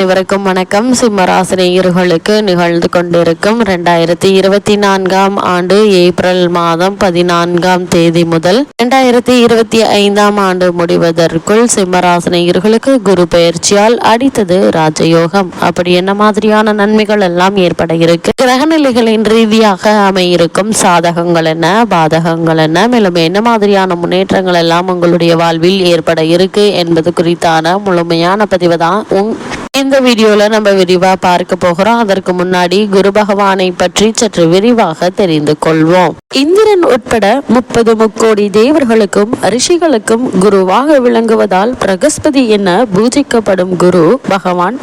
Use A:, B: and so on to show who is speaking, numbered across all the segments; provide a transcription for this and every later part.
A: அனைவருக்கும் வணக்கம். சிம்மராசினியர்களுக்கு நிகழ்ந்து கொண்டிருக்கும் ரெண்டாயிரத்தி இருபத்தி நான்காம் ஆண்டு ஏப்ரல் மாதம் பதினான்காம் தேதி முதல் ரெண்டாயிரத்தி இருபத்தி ஐந்தாம் ஆண்டு முடிவதற்குள் சிம்மராசினியர்களுக்கு குரு பயிற்சியால் அடித்தது ராஜயோகம். அப்படி என்ன மாதிரியான நன்மைகள் எல்லாம் ஏற்பட இருக்கு? கிரகநிலைகளின் ரீதியாக அமையிருக்கும் சாதகங்கள் என்ன பாதகங்கள் என்ன மேலும் என்ன மாதிரியான முன்னேற்றங்கள் எல்லாம் உங்களுடைய வாழ்வில் ஏற்பட இருக்கு என்பது குறித்தான முழுமையான பதிவு தான் உங் இந்த வீடியோவில் நம்ம விரிவா பார்க்க போகிறோம். அதற்கு முன்னாடி குரு பகவானை பற்றி சற்று விரிவாக தெரிந்து கொள்வோம். இந்திரன் உட்பட முப்பது முக்கோடி தேவர்களுக்கும் ரிஷிகளுக்கும் குருவாக விளங்குவதால் பிரகஸ்பதி என பூஜிக்கப்படும் குரு பகவான்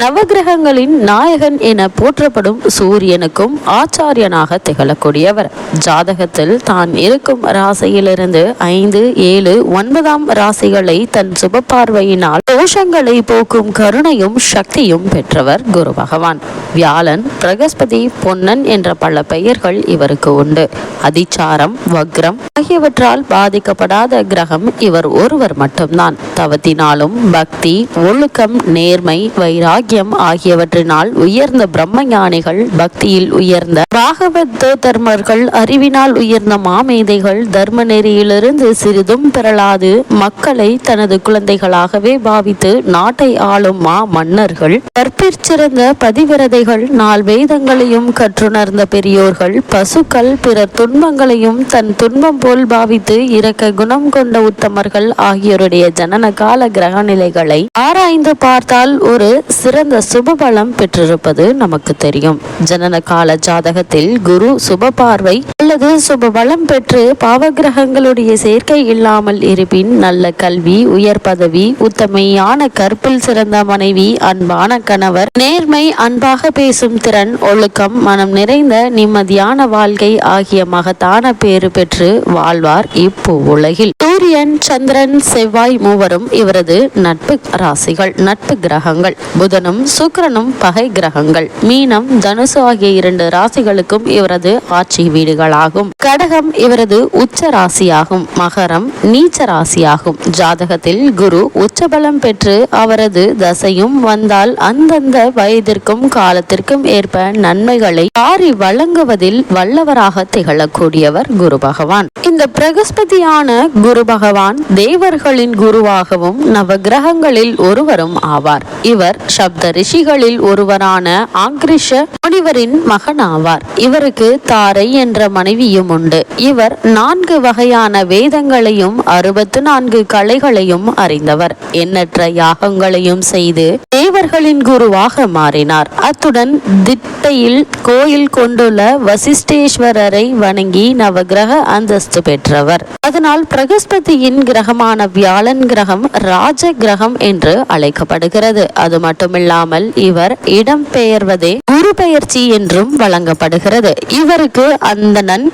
A: நவகிரகங்களின் நாயகன் என போற்றப்படும் சூரியனுக்கும் ஆச்சாரியனாக திகழக்கூடியவர். ஜாதகத்தில் தான் இருக்கும் ராசியிலிருந்து ஐந்து ஏழு ஒன்பதாம் ராசிகளை தன் சுப பார்வையினால் தோஷங்களை போக்கும் கருணையும் சக்தியும் பெற்றவர் குரு பகவான். வியாழன் பிரகஸ்பதி பொன்னன் என்ற பல பெயர்கள் இவருக்கு உண்டு. அதிச்சாரம் வக்ரம் ஆகியவற்றால் பாதிக்கப்படாத கிரகம் இவர் ஒருவர் மட்டும்தான். தவத்தினாலும் பக்தி ஒழுக்கம் நேர்மை வைராகியம் ஆகியவற்றினால் உயர்ந்த பிரம்ம ஞானிகள் பக்தியில் உயர்ந்த பாகவத தர்மர்கள் அறிவினால் உயர்ந்த மாமேதைகள் தர்ம நெறியிலிருந்து சிறிதும் பெறலாது மக்களை தனது குழந்தைகளாகவே பாவித்து நாட்டை ஆளும் மா மன்னர்கள். கற்பிற்சிறந்த பதிவிரதைகள் நாள் வேதங்களையும் கற்றுணர்ந்த பெரியோர்கள் பசுக்கள் பிறர் துன்பங்களையும் தன் துன்பம் போல் பாவித்து இறக்க குணம் கொண்ட உத்தமர்கள் ஆகியோருடைய ஜனன கால கிரக நிலைகளை ஆராய்ந்து பார்த்தால் ஒரு சிறந்த சுபபலம் பெற்றிருப்பது நமக்கு தெரியும். ஜனன கால ஜாதகத்தில் குரு சுப பார்வை அல்லது சுப பலம் பெற்று பாவகிரகங்களுடைய சேர்க்கை இல்லாமல் இருப்பின் நல்ல கல்வி உயர் பதவி உத்தமையான கற்பில் சிறந்த மனைவி அன்பான கணவர் நேர்மை அன்பாக பேசும் திறன் ஒழுக்கம் மனம் நிறைந்த நிம்மதியான வாழ்க்கை ஆகிய மகத்தான பேறு பெற்று வாழ்வார் இப்போ உலகில். சூரியன் சந்திரன் செவ்வாய் மூவரும் இவரது நட்பு ராசிகள் நட்பு கிரகங்கள். புதனும் சுக்கிரனும் பகை கிரகங்கள். மீனம் தனுசு ஆகிய இரண்டு ராசிகளுக்கும் இவரது ஆட்சி வீடுகளாகும். கடகம் இவரது உச்ச ராசியாகும். மகரம் நீச்ச ராசியாகும். ஜாதகத்தில் குரு உச்சபலம் பெற்று அவரது தசையும் வந்தால் அந்தந்த வயதிற்கும் காலத்திற்கும் ஏற்ப நன்மைகளை வாரி வழங்குவதில் வல்லவராக திகழக்கூடியவர் குரு பகவான். இந்த பிரகஸ்பதியான குரு பகவான் தேவர்களின் குருவாகவும் நவ கிரகங்களில் ஒருவரும் ஆவார். இவர் சப்த ரிஷிகளில் ஒருவரான ஆங்கிரிஷ முனிவரின் மகன் ஆவார் இவருக்கு தாரை என்ற மனைவியும் உண்டு. இவர் நான்கு வகையான வேதங்களையும் அறுபத்து நான்கு கலைகளையும் அறிந்தவர். எண்ணற்ற யாகங்களையும் செய்து தேவர்களின் குருவாக மாறினார். அத்துடன் திட்டையில் கோயில் கொண்டுள்ள வசிஷ்டேஸ்வரரை வணங்கி நவகிரக அந்தஸ்து பெற்றவர். அதனால் பிரகஸ்பதியின் கிரகமான வியாழன் கிரகம் ராஜ கிரகம் என்று அழைக்கப்படுகிறது. அது மட்டுமில்லாமல் இவர் இடம்பெயர்வதே குரு பயிற்சி என்றும் வழங்கப்படுகிறது. இவருக்கு அந்தணன்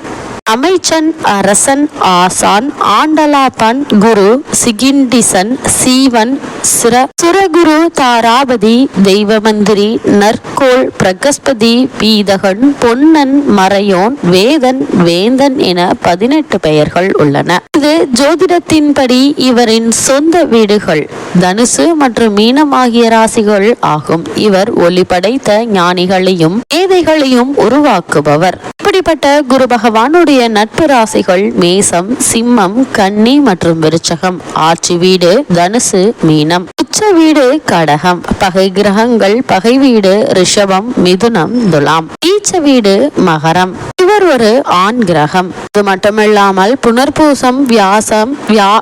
A: அமைச்சன் அரசன் ஆசான் ஆண்டலாபன் குரு சிகிண்டிசன் சீவன் சிர சுரகுரு தாராபதி தெய்வமந்திரி நற்கோள் பிரகஸ்பதி பீதகன் பொன்னன் மறையோன் வேதன் வேந்தன் என பதினெட்டு பெயர்கள் உள்ளன. இது ஜோதிடத்தின்படி இவரின் சொந்த வீடுகள். தனுசு மற்றும் மீனம் ஆகிய ராசிகள் ஆகும். இவர் ஒளி படைத்த ஞானிகளையும் மேதைகளையும் உருவாக்குபவர். இப்படிப்பட்ட குரு பகவானுடைய நட்பு ராசிகள் மேசம் சிம்மம் கன்னி மற்றும் விருச்சகம். ஆட்சி வீடு தனுசு மீனம். உச்ச வீடு கடகம். பகை கிரகங்கள் பகை வீடு ரிஷபம் மிதுனம் துலாம். நீச்ச வீடு மகரம். இவர் ஒரு ஆண் கிரகம். இது மட்டுமில்லாமல் புனர்பூசம் வியாசம் வியா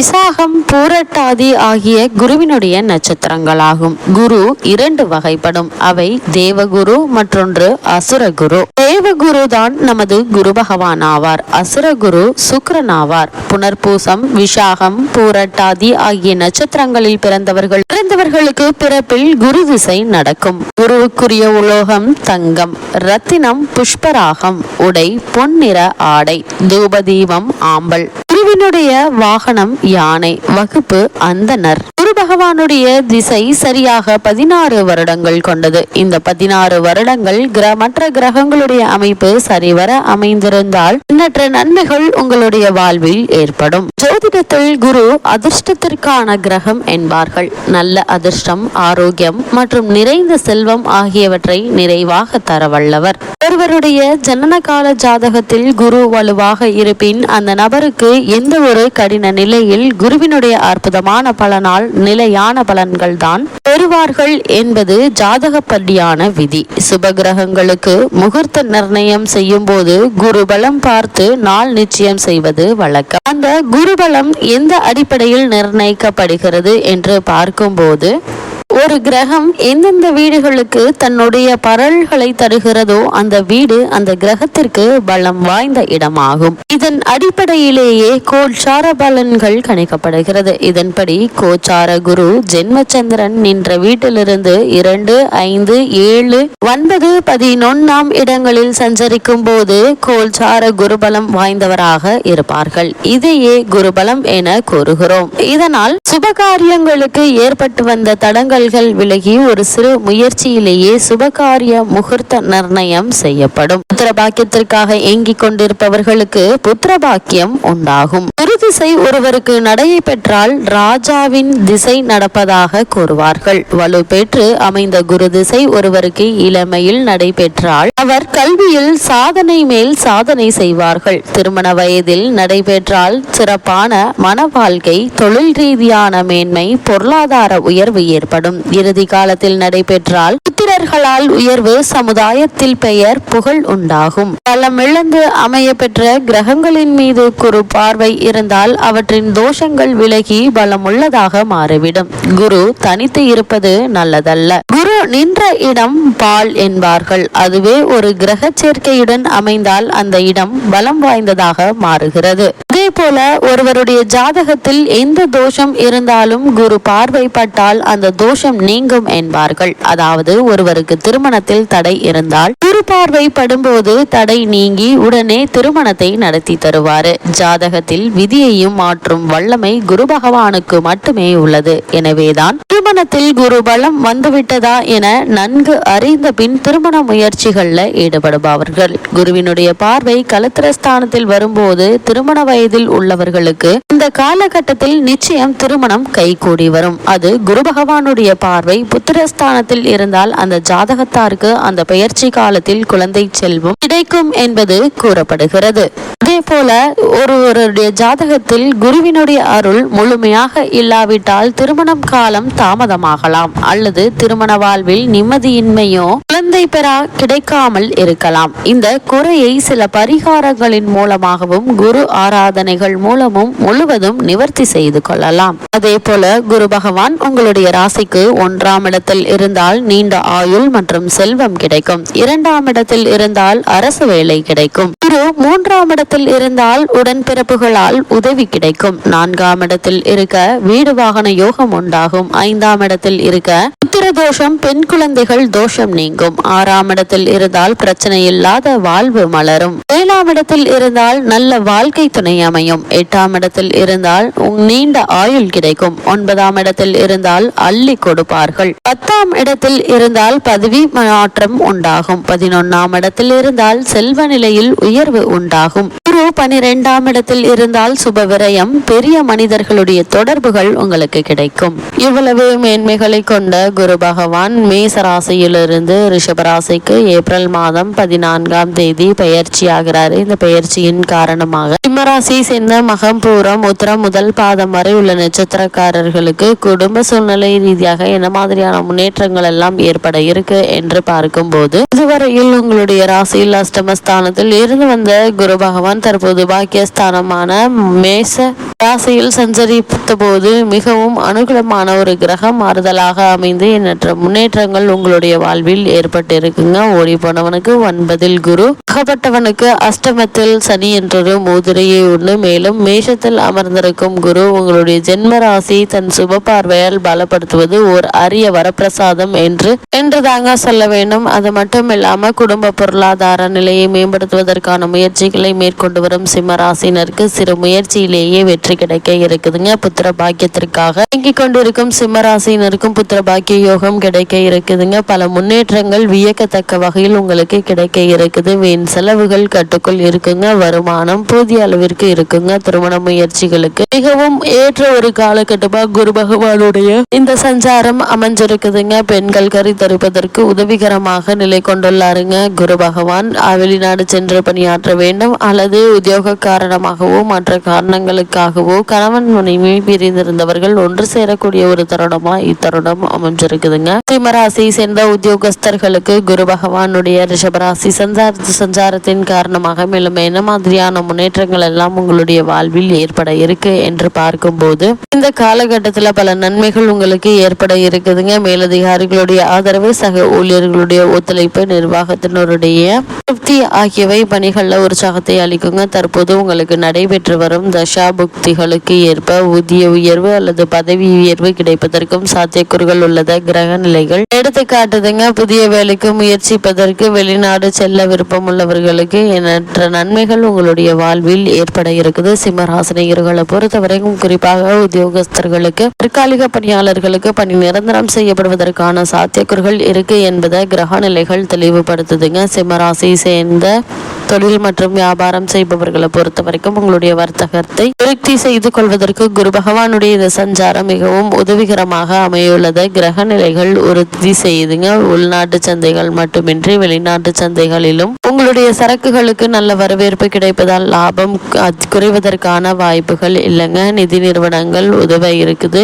A: விசாகம் பூரட்டாதி ஆகிய குருவினுடைய நட்சத்திரங்களாகும். குரு இரண்டு வகைப்படும். அவை தேவகுரு மற்றொன்று அசுரகுரு. தேவகுரு தான் நமது குரு பகவான் ஆவார் அசுரகுரு சுக்கிரன் ஆவார் புனர்பூசம் விஷாகம் பூரட்டாதி ஆகிய நட்சத்திரங்களில் பிறந்தவர்கள் பிறந்தவர்களுக்கு பிறப்பில் குரு திசை நடக்கும். குருவுக்குரிய உலோகம் தங்கம் ரத்தினம் புஷ்பராகம் உடை பொன்னிற ஆடை தூபதீபம் ஆம்பல். குருவினுடைய வாகனம் யானை வகுப்பு அந்தனர். குரு பகவானுடைய திசை சரியாக பதினாறு வருடங்கள் கொண்டது. இந்த பதினாறு வருடங்கள் மற்ற கிரகங்களுடைய அமைப்பு சரிவர அமைந்திருந்தால் எண்ணற்ற நன்மைகள் உங்களுடைய வாழ்வில் ஏற்படும். ஜோதிடத்தில் குரு அதிர்ஷ்டத்திற்கான கிரகம் என்பார்கள். நல்ல அதிர்ஷ்டம் ஆரோக்கியம் மற்றும் நிறைந்த செல்வம் ஆகியவற்றை நிறைவாக தரவல்லவர். ஒருவருடைய ஜனன கால ஜாதகத்தில் குரு வலுவாக இருப்பின் அந்த நபருக்கு எந்த ஒரு கடின நிலையில் குருவினுடைய அற்புதமான பலனால் நிலையான பலன்கள் தான் பெறுவார்கள் என்பது ஜாதகப்படியான விதி. சுப கிரகங்களுக்கு முகூர்த்த நிர்ணயம் செய்யும் போது குருபலம் பார்த்து நாள் நிச்சயம் செய்வது வழக்கம். அந்த குருபலம் எந்த அடிப்படையில் நிர்ணயிக்கப்படுகிறது என்று பார்க்கும்போது ஒரு கிரகம் எந்தெந்த வீடுகளுக்கு தன்னுடைய பரல்களை தருகிறதோ அந்த வீடு அந்த கிரகத்திற்கு பலம் வாய்ந்த இடமாகும். இதன் அடிப்படையிலேயே கோச்சார பலன்கள் கணிக்கப்படுகிறது. இதன்படி கோச்சார குரு ஜென்மச்சந்திரன் நின்ற வீட்டிலிருந்து இரண்டு ஐந்து ஏழு ஒன்பது பதினொன்னாம் இடங்களில் சஞ்சரிக்கும் போது கோல்சார குருபலம் வாய்ந்தவராக இருப்பார்கள். இதையே குருபலம் என கூறுகிறோம். இதனால் சுபகாரியங்களுக்கு ஏற்பட்டு வந்த தடங்கல்கள் விலகி ஒரு சிறு முயற்சியிலேயே சுபகாரிய முகூர்த்த நிர்ணயம் செய்யப்படும். புத்திர பாக்கியத்திற்காக ஏங்கிக் கொண்டிருப்பவர்களுக்கு புத்திர பாக்கியம் உண்டாகும். குரு திசை ஒருவருக்கு நடையை பெற்றால் ராஜாவின் திசை நடப்பதாக கூறுவார்கள். வலு பெற்று அமைந்த குரு திசை ஒருவருக்கு இளமையில் நடைபெற்றால் அவர் கல்வியில் சாதனை மேல் சாதனை செய்வார்கள். திருமண வயதில் நடைபெற்றால் சிறப்பான மன வாழ்க்கை தொழில் ரீதியான மேன்மை பொருளாதார உயர்வு ஏற்படும். இறுதி காலத்தில் நடைபெற்றால் வீரர்களால் உயர்வு சமுதாயத்தில் பெயர் புகழ் உண்டாகும். பலமிழந்து அமைய பெற்ற கிரகங்களின் மீது குரு பார்வை இருந்தால் அவற்றின் தோஷங்கள் விலகி பலமுள்ளதாக மாறிவிடும். குரு தனித்து இருப்பது நல்லதல்ல. குரு நின்ற இடம் பால் என்பார்கள். அதுவே ஒரு கிரக சேர்க்கையுடன் அமைந்தால் அந்த இடம் பலம் வாய்ந்ததாக மாறுகிறது. அதே போல ஒருவருடைய ஜாதகத்தில் எந்த தோஷம் இருந்தாலும் குரு பார்வைப்பட்டால் அந்த தோஷம் நீங்கும் என்பார்கள். அதாவது ஒரு ஒருவருக்கு திருமணத்தில் தடை இருந்தால் குரு படும்போது தடை நீங்கி உடனே திருமணத்தை நடத்தி தருவார் ஜாதகத்தில் விதியையும் மாற்றும் வல்லமை குரு பகவானுக்கு மட்டுமே உள்ளது. எனவேதான் திருமணத்தில் குரு பலம் வந்துவிட்டதா என நன்கு அறிந்த பின் திருமண முயற்சிகள்ல ஈடுபடுபவர்கள். குருவினுடைய பார்வை கலத்திரஸ்தானத்தில் வரும்போது திருமண வயதில் உள்ளவர்களுக்கு இந்த காலகட்டத்தில் நிச்சயம் திருமணம் கைகூடி வரும். அது குரு பகவானுடைய பார்வை புத்திரஸ்தானத்தில் இருந்தால் அந்த ஜாதகத்தாருக்கு அந்த பெயர்ச்சி காலத்தில் குழந்தை செல்வம் கிடைக்கும் என்பது கூறப்படுகிறது. அதே போல ஒருவருடைய ஜாதகத்தில் குருவினுடைய அருள் முழுமையாக இல்லாவிட்டால் திருமணம் காலம் தாமதமாகலாம் அல்லது திருமண வாழ்வில் நிம்மதியின்மையோ குழந்தை பெறா கிடைக்காமல் இருக்கலாம். இந்த குறையை சில பரிகாரங்களின் மூலமாகவும் குரு ஆராதனைகள் மூலமும் முழுவதும் நிவர்த்தி செய்து கொள்ளலாம். அதே போல குரு பகவான் உங்களுடைய ராசிக்கு ஒன்றாம் இடத்தில் இருந்தால் நீண்ட ஆயுள் மற்றும் செல்வம் கிடைக்கும். இரண்டாம் இடத்தில் இருந்தால் அரசு வேலை கிடைக்கும். குரு மூன்றாம் இடத்தில் இருந்தால் உடன்பிறப்புகளால் உதவி கிடைக்கும். நான்காம் இடத்தில் இருக்க வீடு வாகன யோகம் உண்டாகும். ஐந்தாம் இடத்தில் இருக்க புத்திர தோஷம் பெண் குழந்தைகள் தோஷம் நீங்கும். ஆறாம் இடத்தில் இருந்தால் பிரச்சனை இல்லாத வாழ்வு மலரும். ஏழாம் இடத்தில் இருந்தால் நல்ல வாழ்க்கை துணை அமையும். எட்டாம் இடத்தில் இருந்தால் நீண்ட ஆயுள் கிடைக்கும். ஒன்பதாம் இடத்தில் இருந்தால் அள்ளி கொடுப்பார்கள். பத்தாம் இடத்தில் இருந்தால் பதவி மாற்றம் உண்டாகும். பதினொன்னாம் இடத்தில் இருந்தால் செல்வ நிலையில் உயர்வு உண்டாகும். குரு பனிரெண்டாம் இடத்தில் இருந்தால் சுப விரயம் பெரிய மனிதர்களுடைய தொடர்புகள் உங்களுக்கு கிடைக்கும். இவ்வளவு மேன்மைகளை கொண்ட குரு பகவான் மேச ராசியிலிருந்து ரிஷபராசிக்கு ஏப்ரல் மாதம் பதினான்காம் தேதி பெயர்ச்சி இந்த பயிற்சியின் காரணமாக சிம்மராசி சேர்ந்த மகம் பூரம் உத்தரம் முதல் பாதம் வரை உள்ள நட்சத்திரக்காரர்களுக்கு குடும்ப சூழ்நிலை ரீதியாக என்ன மாதிரியான முன்னேற்றங்கள் எல்லாம் ஏற்பட இருக்கு என்று பார்க்கும்போது இதுவரையில் உங்களுடைய ராசியில் அஷ்டமஸ்தானத்தில் இருந்து வந்த குரு பகவான் தற்போது பாக்கியஸ்தானமான மேச ராசியில் சஞ்சரித்த போது மிகவும் அனுகூலமான ஒரு கிரகம் மாறுதலாக அமைந்து எண்ணற்ற முன்னேற்றங்கள் உங்களுடைய வாழ்வில் ஏற்பட்டிருக்குங்க. ஓடி போனவனுக்கு ஒன்பதில் குரு. அகப்பட்டவனுக்கு அஷ்டமத்தில் சனி என்றொரு முதிரையை உண்டு. மேலும் மேஷத்தில் அமர்ந்திருக்கும் குரு உங்களுடைய ஜென்ம ராசி தன் சுப பார்வையால் பலப்படுத்துவது ஓர் அரிய வரப்பிரசாதம் என்று என்று தாங்க சொல்ல வேண்டும். அது மட்டும் இல்லாம குடும்ப பொருளாதார நிலையை மேம்படுத்துவதற்கான முயற்சிகளை மேற்கொண்டு வரும் சிம்ம ராசினருக்கு சிறு முயற்சியிலேயே வெற்றி கிடைக்க இருக்குதுங்க. புத்திர பாக்கியத்திற்காக இயங்கிக் கொண்டிருக்கும் சிம்மராசினருக்கும் புத்திர பாக்கிய யோகம் கிடைக்க இருக்குதுங்க. பல முன்னேற்றங்கள் வியக்கத்தக்க வகையில் உங்களுக்கு கிடைக்க இருக்குது. வீண் செலவுகள் கட்டுக்குள் இருக்குங்க. வருமானம் போதிய அளவிற்கு இருக்குங்க. திருமண முயற்சிகளுக்கு மிகவும் ஏற்ற ஒரு காலகட்டமா குரு பகவானுடைய இந்த சஞ்சாரம் அமைஞ்சிருக்குதுங்க. பெண்கள் கறி தருப்பதற்கு உதவிகரமாக நிலை கொண்டுள்ளாருங்க. குரு பகவான் வெளிநாடு சென்று பணியாற்ற வேண்டும். அல்லது உத்தியோக காரணமாகவோ மற்ற காரணங்களுக்காக காரணங்களுக்காகவோ கணவன் மனைவி பிரிந்திருந்தவர்கள் ஒன்று சேரக்கூடிய ஒரு தருணமா இத்தருணம் அமைஞ்சிருக்குதுங்க. சிம்மராசியை சேர்ந்த உத்தியோகஸ்தர்களுக்கு குரு பகவானுடைய ரிஷபராசி சஞ்சார சஞ்சாரத்தின் காரணமாக மேலும் என்ன மாதிரியான முன்னேற்றங்கள் எல்லாம் உங்களுடைய வாழ்வில் ஏற்பட இருக்கு என்று பார்க்கும்போது இந்த காலகட்டத்தில் பல நன்மைகள் உங்களுக்கு ஏற்பட இருக்குதுங்க. மேலதிகாரிகளுடைய ஆதரவு சக ஊழியர்களுடைய ஒத்துழைப்பு நிர்வாகத்தினருடைய திருப்தி ஆகியவை பணிகளில் உற்சாகத்தை அளிக்குங்க. தற்போது உங்களுக்கு நடைபெற்று வரும் தசா புக்தி புக்திகளுக்கு ஏற்ப ஊதிய உயர்வு அல்லது பதவி உயர்வு கிடைப்பதற்கும் சாத்தியக்கூறுகள் உள்ளத. கிரக நிலைகள். எடுத்துக்காட்டுதுங்க புதிய வேலைக்கு முயற்சிப்பதற்கு வெளிநாடு செல்ல விருப்பம் உள்ளவர்களுக்கு எண்ணற்ற நன்மைகள் உங்களுடைய வாழ்வில் ஏற்பட இருக்குது. சிம்மராசினியர்களை பொறுத்தவரைக்கும் குறிப்பாக உத்தியோகஸ்தர்களுக்கு தற்காலிக பணியாளர்களுக்கு பணி நிரந்தரம் செய்யப்படுவதற்கான சாத்தியக்கூறுகள் இருக்கு என்பதை கிரக நிலைகள் தெளிவுபடுத்துதுங்க. சிம்மராசி சேர்ந்த தொழில் மற்றும் வியாபாரம் செய்பவர்களை பொறுத்த வரைக்கும் உங்களுடைய வர்த்தகத்தை விருத்தி செய்து கொள்வதற்கு குரு பகவானுடைய இந்த சஞ்சாரம் மிகவும் உதவிகரமாக அமையுள்ளது. கிரக நிலைகள் உறுதி செய்யுதுங்க உள்நாட்டு சந்தைகள் மட்டுமின்றி வெளிநாட்டு சந்தைகளிலும் உங்களுடைய சரக்குகளுக்கு நல்ல வரவேற்பு கிடைப்பதால் லாபம் குறைவதற்கான வாய்ப்புகள் இல்லைங்க. நிதி நிறுவனங்கள் உதவ இருக்குது.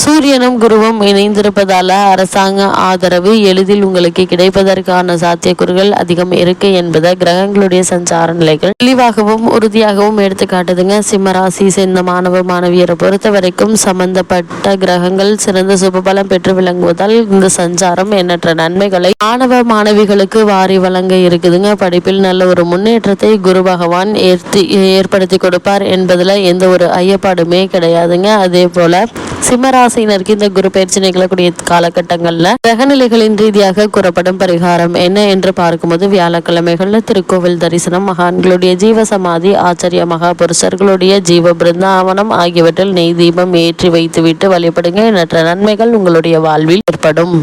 A: சூரியனும் குருவும் இணைந்திருப்பதால அரசாங்க ஆதரவு எளிதில் உங்களுக்கு கிடைப்பதற்கான சாத்தியக்கூறுகள் அதிகம் இருக்கு என்பதை கிரகங்களுடைய சஞ்சார நிலைகள் தெளிவாகவும் உறுதியாகவும் எடுத்துக்காட்டுதுங்க. சிம்மராசி சேர்ந்த மாணவ மாணவியரை பொறுத்த வரைக்கும் சம்பந்தப்பட்ட கிரகங்கள் சிறந்த சுபபலம் பெற்று விளங்குவதால் இந்த சஞ்சாரம் எண்ணற்ற நன்மைகளை மாணவ மாணவிகளுக்கு வாரி வழங்க இருக்குதுங்க. படிப்பில் நல்ல ஒரு முன்னேற்றத்தை குரு பகவான் ஏற்றி ஏற்படுத்தி கொடுப்பார் என்பதுல எந்த ஒரு ஐயப்பாடுமே கிடையாதுங்க. அதே போல சிம்மராசினருக்கு இந்த குரு பயிற்சி நிகழக்கூடிய காலகட்டங்கள்ல கிரகநிலைகளின் ரீதியாக கூறப்படும் பரிகாரம் என்ன என்று பார்க்கும்போது வியாழக்கிழமைகளில் திருக்கோவில் தரிசனம். மகான்களுடைய ஜீவ சமாதி ஆச்சரிய மகாபுருஷர்களுடைய ஜீவ பிருந்தாவனம் ஆகியவற்றில் நெய் தீபம் ஏற்றி வைத்துவிட்டு வழிபடுங்க எண்ணற்ற நன்மைகள் உங்களுடைய வாழ்வில் ஏற்படும்.